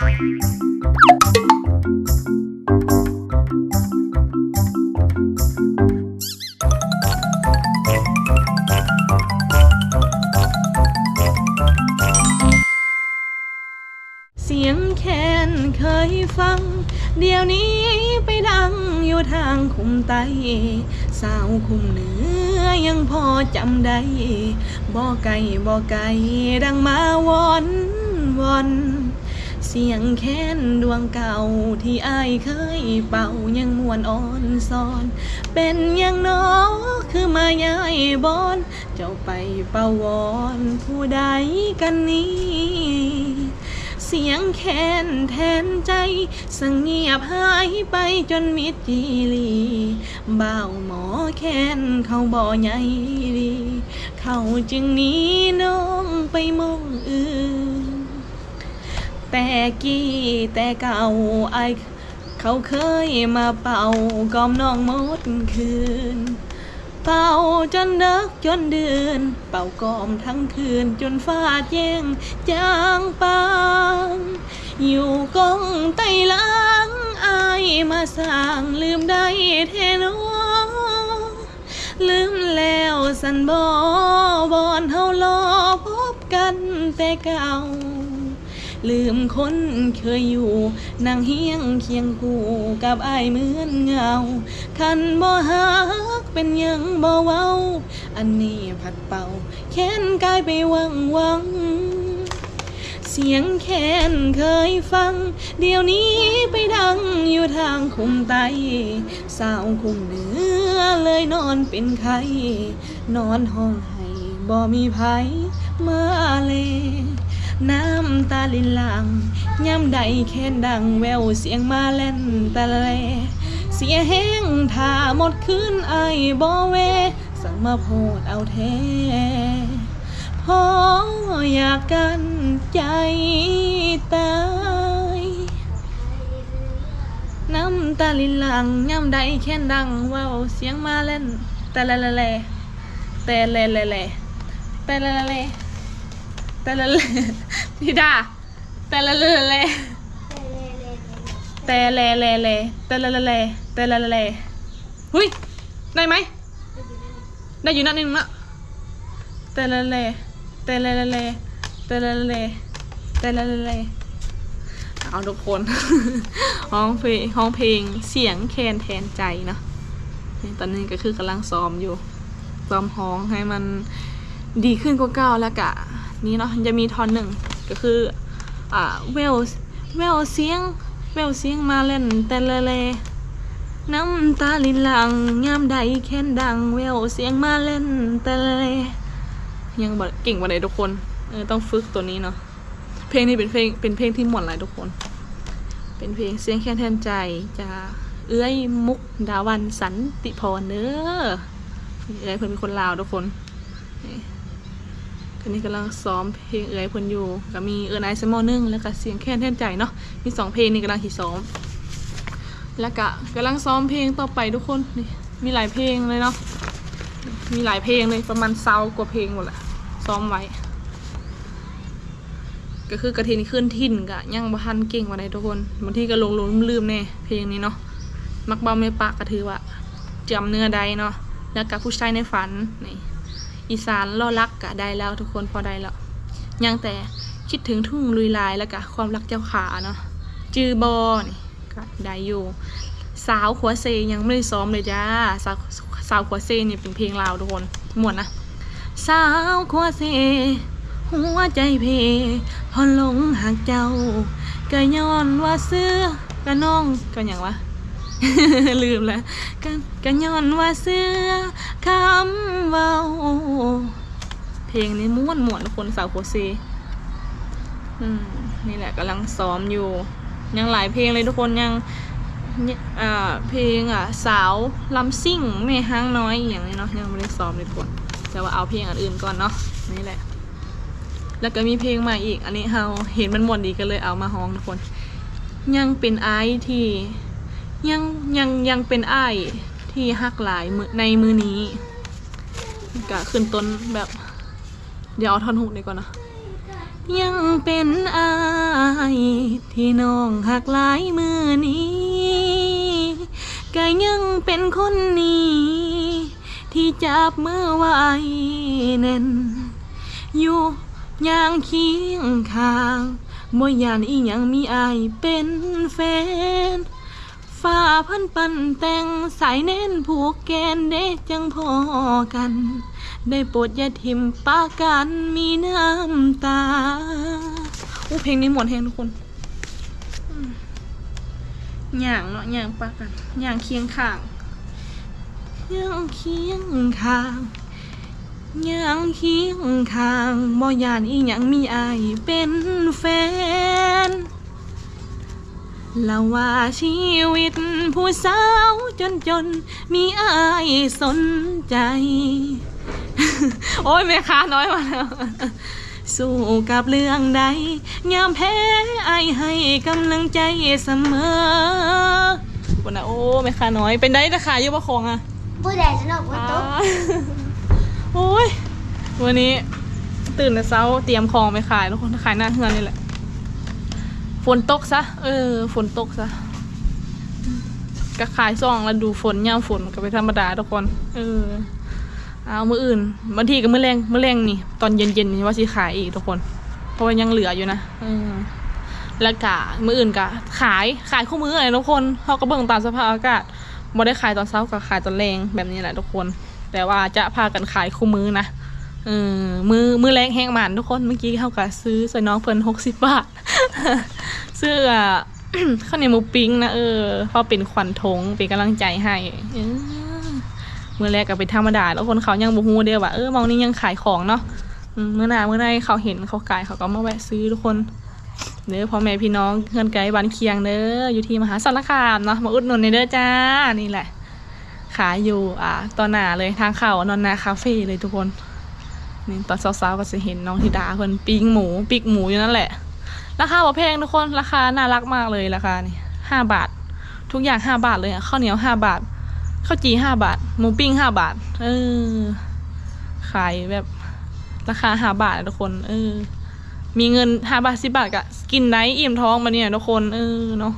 เสียงแคนเคยฟัง เดี๋ยวนี้ไปดังอยู่ทางคุมไต สาวคุมเหนือยังพอจำได้บ่ไก่บ่ไก่ดังมาวอนวอน เสียงแค้นดวงเก่าที่อายเคยเป่ายังมวนอ่อนซอน เป็นอยังน้อคือมายายบอน เจ้าไปเป่าวอนผู้ใดกันนี้ เสียงแค้นแทนใจสงเงียบหายไปจนมิดจีลีบ่าวหมอแค้นเขาบ่อใหญ่ดี เขาจึงหนี้น้องไปมองอื่น แต่กี้แต่เก่าไอเขาเคยมาเป่ากอมน้องมดคืน เป่าจนเดึกจนเดือน เป่ากอมทั้งคืนจนฟ้าแจ้งจางปาง อยู่กองไตหล้างอายมาสร้างลืมได้เทนอลืมแล้วสันบอบอนเฮารอพบกันแต่เก่า ลืมคนเคยอยู่นั่งเฮียงเคียงคู่กับอายเหมือนเงา คันบ่ฮักเป็นยังบ่เว้า อันนี้ผัดเป่าแค้นกายไปวังวังเสียงแค้นเคยฟัง เดี๋ยวนี้ไปดังอยู่ทางคุมไต สาวคุมเหนือเลยนอนเป็นไข้นอนห้องให้บ่มีไผมาเล น้ำตาลินหลังย่ำใดแค้นดังแววเสียงมาเล่นตะเลเสียแห้งถ้าหมดคืนไอายบ่เว สั่งมาโพดเอาแท้พออยากกันใจตายน้ำตาลินหลังย่ำใดแค้นดังเว้าเสียงมาเล่นแต่ละละแลแต่ละละแลแต่ละละแลแต่ละล พี่ดาแต่ละละแลแต่ละละแลแต่ละละแลแต่ละละแลหุยได้ไหมได้อยู่นั่นนึงละแต่ละละแต่ละละแลแต่ละละแลแต่ละละแลเอาทุกคนห้องเพลงห้องเพลงเสียงแคนแทนใจเนาะตอนนี้ก็คือกำลังซ้อมอยู่ซ้อมห้องให้มันดีขึ้นกว่าเก่าแล้วกะนี่เนาะจะมีทอนหนึ่ง ก็คืออ่าเวลเวลเสียงเวลเสียงมาเล่นแต่ละเลน้ำตาลินหลังยามใดแค้นดังเวลเสียงมาเล่นแต่ละเลยังบ่เก่งกว่าไหนทุกคนเออต้องฝึกตัวนี้เนาะเพลงนี้เป็นเพลงเป็นเพลงที่หมวนหลายทุกคน เป็นเพลงเสียงแค่แทนใจจะเอื้อยมุกดาวันสันติพรเด้อเอื้อยเพิ่นเป็นคนลาวทุกคน นี่คนนี้กำลังซ้อมเพลงเอื้อยพนอยู่ก็มีเอื้อนไอซ์มอนึงแล้วก็เสียงแค่แท่นใจเนาะมีสองเพลงนี่กำลังที่ซ้อม แล้วก็กำลังซ้อมเพลงต่อไปทุกคนนี่มีหลายเพลงเลยเนาะมีหลายเพลงเลยประมาณเซากว่าเพลงหมดแหละซ้อมไว้ ก็คือกระเทนขึ้นทิ่นกะยังบ่ทันเก่งกว่าใดทุกคนบางทีก็ลงลืมลืมแน่เพลงนี้เนาะมักเบาไม่ปากก็ถือว่าจำเนื้อใดเนาะแล้วกับผู้ชายในฝันนี่ อีสานล่อรักกะได้แล้วทุกคนพอได้แล้วยังแต่คิดถึงทุ่งลุยลายแล้วกะความรักเจ้าขาเนาะจือบอนี่ก็ได้อยู่ สาวขัวเซยังไม่ได้ซ้อมเลยจ้าสาวสาวขัวเซนี่เป็นเพลงลาวทุกคนม่วนนะสาวขัวเซหัวใจเพพอหลงหักเจ้าก็ย้อนว่าเสื้อก็น้องก็อย่างวะ ลืมแล้วก็ก็ย้อนว่าเสื้อคำเว้าเพลงนี้ม่วนหมวนๆทุกคนสาวโคเซอืมนี่แหละกำลังซ้อมอยู่ ยังหลายเพลงเลยทุกคนยังเนี่ยอ่าเพลงอะสาวลำซิ่งแม่ห้างน้อยอย่างนี้เนาะยังไม่ได้ซ้อมเลยทุกคนแต่ว่าเอาเพลงอันอื่นก่อนเนาะนี่แหละ แล้วก็มีเพลงใหม่อีก อันนี้เราเห็นมันม่วนดีก็เลยเอามาฮ้องทุกคน ยังเป็นไอที่ ยังยังยังเป็นไอายที่ฮักหลายมือในมือนี้ก็ขึ้นต้นแบบ เดี๋ยวเอาท่อนฮุกดีกว่อนนะ ยังเป็นอายที่น้องหักหลายมือนี้ก็ยังเป็นคนนี้ ที่จับมือไว้แน่น อยู่ย่างเคียงข้างบ่ยานอีหยังมีอายเป็นแฟน ฝ่าพันปันแต่งสายเน้นผูกแกนเด็จังพอกัน ได้โปรดอย่าทิมปากันมีน้ำตาอู้เพลงนี้หมดแฮงทุกคนอย่างเนาะย่างปากันย่างเคียงข้างย่างเคียงข้างย่างเคียงข้างบ่ยานอีหยังมีอายเป็นแฟน ล้วว่าชีวิตผู้สาวจนจนๆมีอายสนใจ โอ้ยแม่ค้าน้อยมาแล้ว สู้กับเรื่องใดยามแพ้อายให้กำลังใจเสมอวันนะโอ้แม่ค้าน้อยเป็นได้ราคาเยอะปะของอะผู้ใดสนอกว่าตกโอ้ยวันนี้ตื่นแต่เช้าเตรียมของไปขายทุกคนขายหน้าเฮือนนี่แหละ ฝนตกซะ เออ ฝนตกซะก็ขายซองแล้วดูฝนยามฝนก็เป็นธรรมดาทุกคน เออ เอามืออื่นบางทีก็มือแรงมือแรงนี่ ตอนเย็นๆนี่ว่าสิขายอีกทุกคน เพราะว่ายังเหลืออยู่นะเออแล้วกะมืออื่นกะ ขายขายคู่มืออะไรทุกคนเขาก็เบิ่งตามสภาพอากาศบ่ได้ขายตอนเช้าก็ขายตอนแรงแบบนี้แหละทุกคน แต่ว่าจะพากันขายคู่มือนะเออมือมือแรงแห้งหมันทุกคนเมื่อกี้เขาก็ซื้อใส่น้องเพิ่นหกสิบบาท ซื้อข้าวเหนียวหมูปิ้งนะเออพราะเป็นขวัญทงเป็นกำลังใจให้เมื่อแรกก็เป็นธรรมดาแล้วคนเขายังบูฮูเดียวว่าเออมองนี่ยังขายของเนาะเมื่อหนาเมื่อใดเขาเห็นเขาขายเขาก็มาแวะซื้อทุกคนเด้อพ่อแม่พี่น้องเพื่อนไกลบ้านเคียงเด้ออยู่ที่มหาสารคามเนาะมาอุดหนุนในเด้อจ้านี่แหละ ขายอยู่อ่าตอนหนาเลยทางเขานอนนาคาเฟ่เลยทุกคนนี่ตอนเช้าๆก็จะเห็นน้องธิดาคนปิ้งหมูปีกหมูอยู่นั่นแหละ ราคาบ่แพงทุกคนราคาน่ารักมากเลยราคานี่ห้าบาท ทุกอย่างห้าบาทเลยอะข้าวเหนียวห้าบาทข้าวจีห้าบาท หมูปิ้งห้าบาท เออ ขายแบบราคาห้าบาททุกคน เออ มีเงินห้าบาทสิบาทก็กินได้อิ่มท้องมาเนี่ยทุกคนเออเนาะ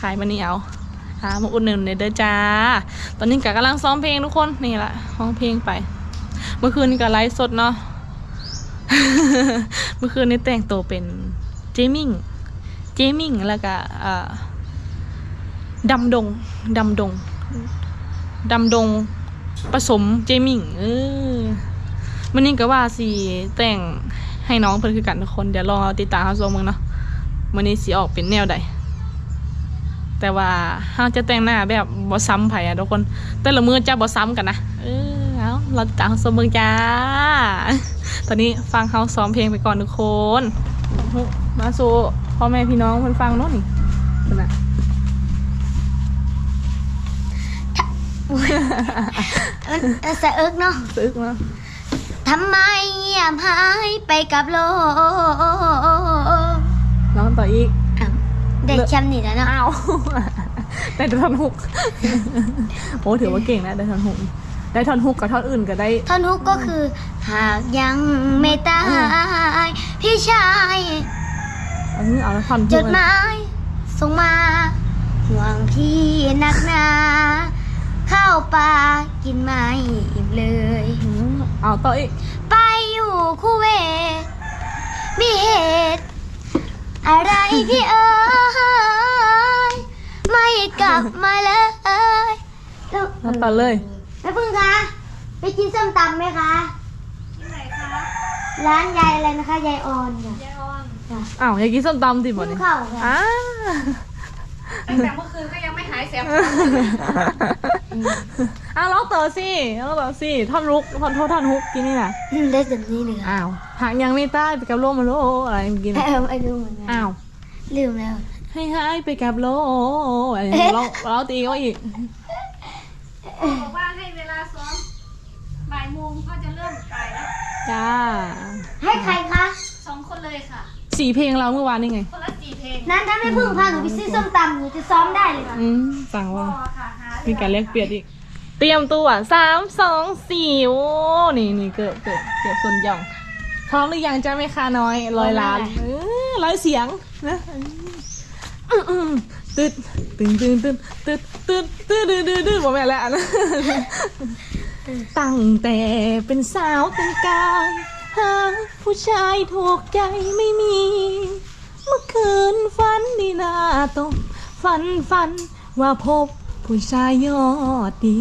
ขายมาเนี่ยเอาหามาอุดหนุนเด้อจ้า ตอนนี้กะกำลังซ้อมเพลงทุกคนนี่แหละร้องเพลงไป เมื่อคืนนี้ก็ไลฟ์สดเนาะเมื่อคืนนี้แต่งตัวเป็น เจมิงเจมิงแล้วก็อ่าดำดงดำดงดำดงผสมเจมิงเออมันนี่ก็ว่าสิแต่งให้น้องเพิ่นคือกันทุกคนเดี๋ยวรอติดตามเขาชมมึงเนาะมันนี้สิออกเป็นแนวใดแต่ว่าเฮาจะแต่งหน้าแบบบ่ซ้ำไผอะทุกคน แต่ละมือจะบ่ซ้ำกันนะเออเอาเราติดตามชมมึงจ้า ตอนนี้ฟังเขาซ้อมเพลงไปก่อนทุกคน มาสู่พ่อแม่พี่น้องคนฟังโน่นนี่ขนาดมันเออสะเอิกเนาะซึกมาทำไมเงียบหายไปกับโลกน้องต่ออีกอ้าวได้แชมป์นี่แล้วเนาะ อ้าวได้ท่อนฮุกโอ้ถือว่าเก่งนะได้ท่อนฮุก ได้ท่อนฮุกกับท่อนอื่นก็ได้ ท่อนฮุกก็คือ หากยังไม่ตายพี่ชายอันนี้เอาท่อนฮุกจดหมายส่งมา ห่วงพี่นักหนาข้าวปลากินไม่อิ่มเลยอืมเอาต่ออีก ไปอยู่คูเวตมีเหตุ อะไรพี่เอ๋ยไม่กลับมาเลยแล้วแล้วต่อเลยแม่พึ่งคะ ไปกินส้มตำไหมคะ ที่ไหนคะร้านยายอะไรนะคะ ยายออนค่ะยายออนค่ะอ้าวอยากกินส้มตำสิบ่หิเนี่วยข้าวค่ะ อ้าตั้งแต่เมื่อคืนก็ยังไม่หายแสบอ้าวร้องต่อสิร้องต่อสิท่อนรุกท่อนโทษท่อนฮุกกินนี่น่ะอืมได้แบบนี้เลยค่ะอ้าวหางยังไม่ใต้ไปกับโลกมาโลอะไรเมื่อกี้เอนะอไม่รู้เหมือนกันอ้าวลืมแล้ว ให้หายไปกับโลกอะไรอย่างเงี้ยเราเราตีก็อีก บอกว่าให้เวลาซ้อมบ่ายโม งก็จะเริ่มถ่ายแล้วจ้าให้ใครคะ สองคนเลยค่ะ สี่เพลงเราเมื่อวานนี่ไง คนละสี่เพลงนั้นถ้าไม่พึ่งพาหนูไปซื้อส้มตำหนูจะซ้อมได้เลยค่ะอืมสั่งว่าพอค่ะหามีการแลกเปลี่ยนอีก เตรียมตัวสามสองสี่โอ้นี่นี่เกิดเกิดเกิดส่วนหย่องขร้อมหรือยังจ้าแม่ค้าน้อยร้อยล้านเออร้อยเสียงนะอืมอืมตึ๊ดตึงตึงตึงตึ๊ดตึ๊ดตึ๊ดตึ๊ดตึ๊ดตึ๊ดบอกแม่แล้วอันนะ ตั้งแต่เป็นสาวตั้งกายหาผู้ชายถูกใจไม่มี เมื่อคืนฝันดีหน้าตกฝันฝันว่าพบผู้ชายยอดดี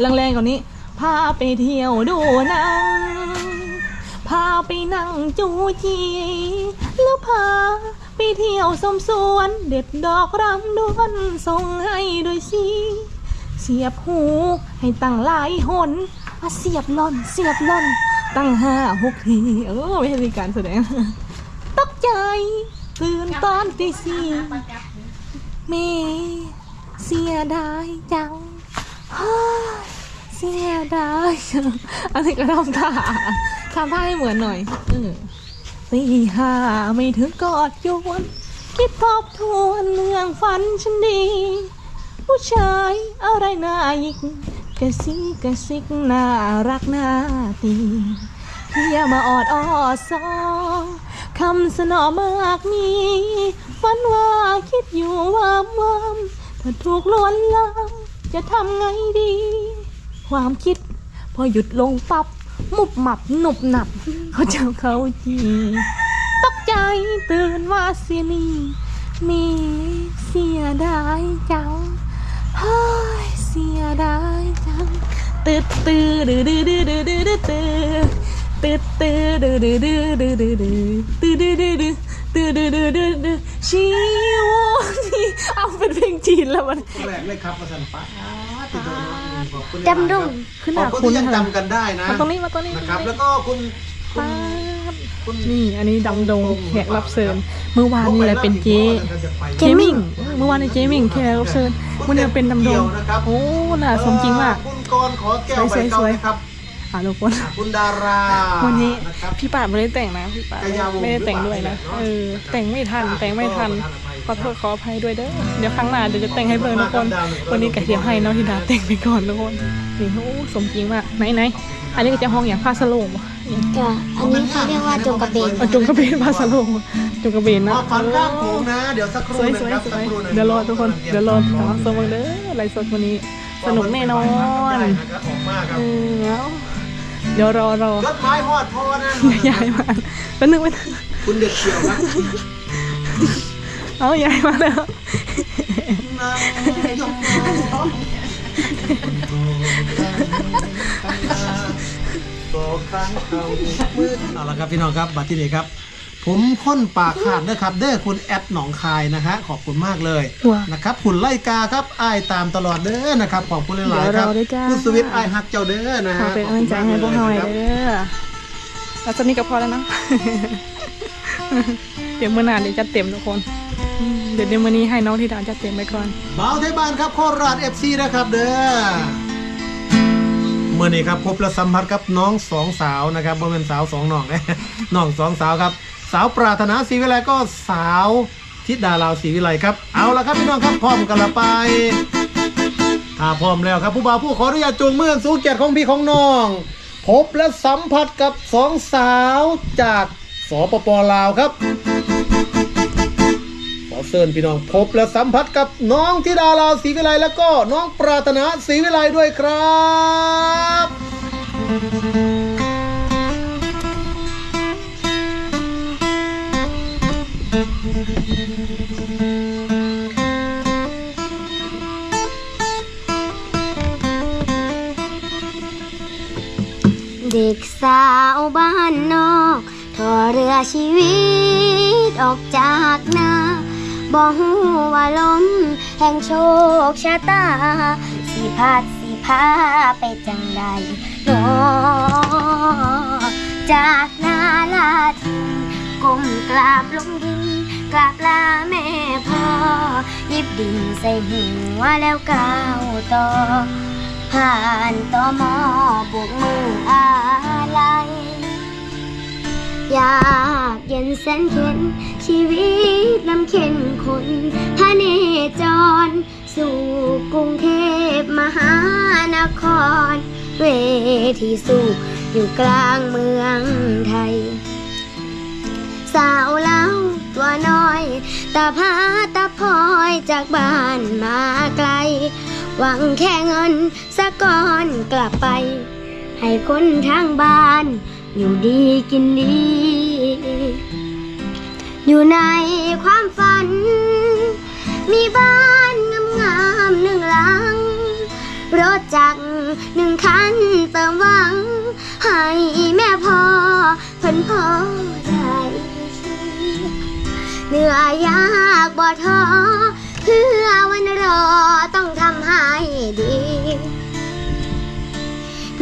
แรงๆกว่านี้ พาไปเที่ยวดูหนังพาไปนั่งจูจี แล้วพาไปเที่ยวสมสวน เด็ดดอกรำดวนส่งให้ด้วยสิ เสียบหูให้ตั้งหลายหนมาเสียบล่อน เสียบล่อน ตั้งห้าหกทีเออไม่ใช่มีการแสดงตกใจตื่นตอนตีสี่เมเสียดายจังเสียดายอันนี้ก็ทำท่าทำท่าให้เหมือนหน่อยเออตีห้าไม่ถึงกอดยวนคิดทบทวนเรื่องฝันฉันดี ผู้ชายอะไรน่ายิกกระซิกกระซิกน่ารักน่าตีเพียมาออดอ้อซอคำสนอมากมีฝันว่าคิดอยู่วามวามถ้าถูกลวนลามจะทำไงดี ความคิด พอหยุดลงปับมุบหมับหนุบหนับ เขาจะเขาจีตกใจตื่นมาเสียนี่มีเสียดายจัง เฮ้ยเสียดายจังตืดตืดดืดดืดดืดดืดดืดตืดตืดตืดดืดดืดดืดดืดดืดตืดดืดดืดดืดตืดดืดดืดดืดดืดชีวนี่เอาเป็นเพลงจีนแล้วมันแรกเลยครับมาสันป้าติดตัวน้องขึ้นหขอน้าคุณยังจำกันได้นะมาตรงนี้มาตรงนี้นะครับ แล้วก็คุณคุณ ป๊าบคุณนี่อันนี้ดำดงแขกรับเชิญเมื่อวานนี่แหละเป็นเจเจมิ่งเมื่อวานในเจมิ่งแขกรับเชิญวันนี้เป็นดำดงโอ้น่าสมจริงมากคุณกรณ์ขอแก้วใบสวยๆเก่าสวยนะครับอะทุกคนคุณดาราวันนี้นะครับพี่ป่าดไม่ได้แต่งนะพี่ป่าดกายาวงศ์ไม่ได้แต่งด้วยนะหรือเปล่าเออแต่งไม่ทันแต่งไม่ทัน ขอโทษขออภัยด้วยเด้อเดี๋ยวครั้งหน้าเดี๋ยวจะแต่งให้เบิ่งทุกคน วันนี้กะเดี๋ยวให้น้องธิดาแต่งไปก่อนทุกคนนี่โอ้สมจริงมากไหนไหนอันนี้ก็จะห้องอย่างผ้าสโลงบ่อย่างจ้ะอันนี้เขาเรียกว่าจงกระเบนเอาจงกระเบนผ้าสโลงบ่จงกระเบนหนะมอบฝันข้ามโขงนะเดี๋ยวสักคสรู่วยหนึสงวยครับสสัวกยครู่หนึงเดี๋ยวรอทุกคนเดี๋ยวรอติดตามชมกันเด้อไลฟ์สดวันนี้สนุกแน่นอนได้นะครับออกมาครัเอบอเอาเดี๋ยวรอรอยศไม้หอดพอนะยายมาแล้วนึกไม่ทันคุณเด็กเขียวครับ เอายายมาแล้วนางยมต่อครั้งเขามืดเอาละครับพี่น้องครับบัตรที่นี่ครับ ผมค้นปากขาดนะครับ เด้อคุณแอดหนองคายนะฮะขอบคุณมากเลยว้านะครับหุ่นไล่กาครับอ้ายตามตลอดเด้อนะครับขอบคุณหลายๆครับเดี๋ยวเราด้วยจ้าคุณสวิตอ้ายฮักเจ้าเด้อนะขอฮะเป็นกำลังใจให้พวกเราหน่อยขอบคุณมากเด้อแล้วตอนนี้ก็พอแล้วเนาะเดี๋ยวมื่อนานเดี๋ยวจัดเต็มทุกคนอืม เดี๋ยวเดี๋ยวมื่อนี้ให้น้องที่ดาจัดเต็มไปก่อนบ่าวไทยบ้านครับโคราชเอฟซีนะครับเด้อเมื่อนี้ครับพบและสัมผัสกับน้องสองสาวนะครับบ่เป็นสาวสองน้องนะน้องสองสาวครับ สาวปรารถนาศรีวิไลก็สาวทิดาลาวศรีวิไลครับเอาละครับพี่น้องครับพร้อมกันละไปถ้าพร้อมแล้วครับผู้บ่าวผู้ขออนุญาตจูงมือสู่เกียรติของพี่ของน้อง พบและสัมผัสกับสองสาวจากสปปลาวครับ ขอเชิญพี่น้องพบและสัมผัสกับน้องธิดาลาวศรีวิไลแล้วก็น้องปรารถนาศรีวิไลด้วยครับเด็กสาวบ้านนอก ทอเรือชีวิตออกจากนา บ่ฮู้ว่าลมแห่งโชคชะตา สิพัดสิพาไปจังใดเนาะจากนาลาทินก้มกราบลงดินกราบลาแม่พ่อยิบดินใส่หัวแล้วก้าวต่อผ่านต่อมอบวกมืออะไร ยากเย็นแสนเข็น ชีวิตลำเข็นคนพระเนจร สู่กรุงเทพมหานคร เวทีสู่อยู่กลางเมืองไทย สาวเล่าตัวน้อยตาพาตาพลอยจากบ้านมาไกล หวังแค่เงินสักก้อนกลับไป ให้คนทางบ้าน อยู่ดีกินดี อยู่ในความฝัน มีบ้านงามๆหนึ่งหลัง รถจักรหนึ่งคันเติมหวัง ให้แม่พ่อเพิ่นพ่อได้เหนื่อยยากบ่ท้อเพื่อวันรอต้องทำให้ดี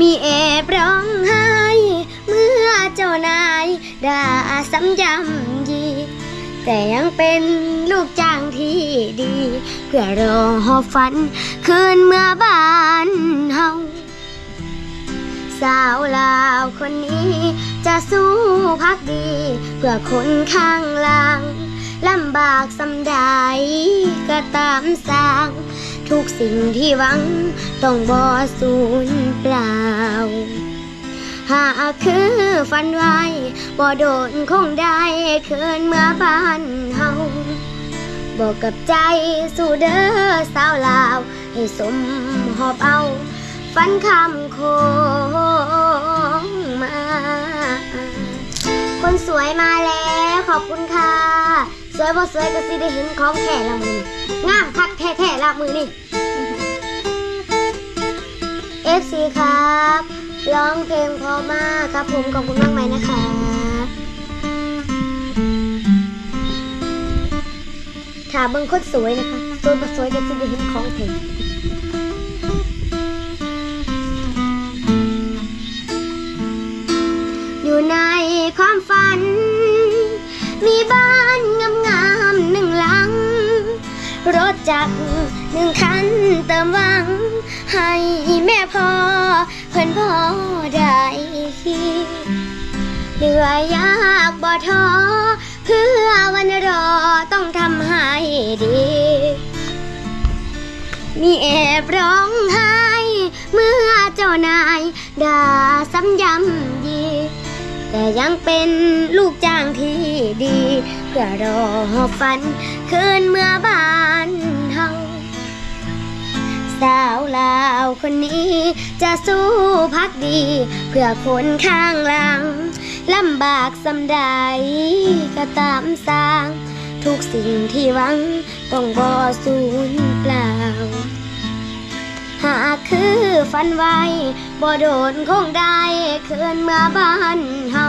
มีเอบร้องไห้ อเจ้านายด่าซ้ำยำยี แต่ยังเป็นลูกจ้างที่ดี เพื่อรอหอบฝัน คืนเมื่อบ้านเฮาสาวลาวคนนี้ จะสู้พักดี เพื่อคนข้างล่างลำบากสำใดก็ตามสร้าง ทุกสิ่งที่หวัง ต้องบ่สูญเปล่า หากคือฝันไว้บ่โดนคงได้คืนเมื่อบ้านเฮาบอกกับใจสู่เด้อสาวลาว ให้สมหอบเอา ฝันคำโคงมา คนสวยมาแล้วขอบคุณค่ะ สวยบ่สวยก็สิได้เห็นของแท้ละมืองามคักแท้ๆละมือนี่ FC ครับ ร้องเพลงเพราะมากครับผมขอบคุณมากไหมายนะครับถามบิ่งคนสวยนะคะสวยบ่สวยก็สิได้เห็นของแท้อยู่ในความฝัน มีบ้าน ถจักรหนึ่งคันเติมหวัง ให้แม่พ่อเพื่อนพ่อได้ขี่เหนื่อยยากบ่ท้อเพื่อวันรอต้องทำให้ดี มีแอบร้องไห้เมื่อเจ้านายด่าซ้ำย้ำยีแต่ยังเป็นลูกจ้างที่ดี พื่อรอฝัน คืนเมื่อบ้านเฮาสาวลาวคนนี้จะสู้พักดี เพื่อคนข้างหลังลำบากสำใดก็ตามสร้าง ทุกสิ่งที่หวังต้องบ่สูญเปล่า หากคือฝันไว้บ่โดนคงได้คืนเมื่อบ้านเฮา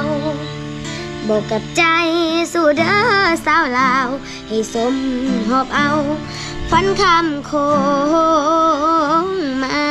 บอกกับใจสู่เด้อสาวลาว ให้สมหอบเอาฟันคำโคงมา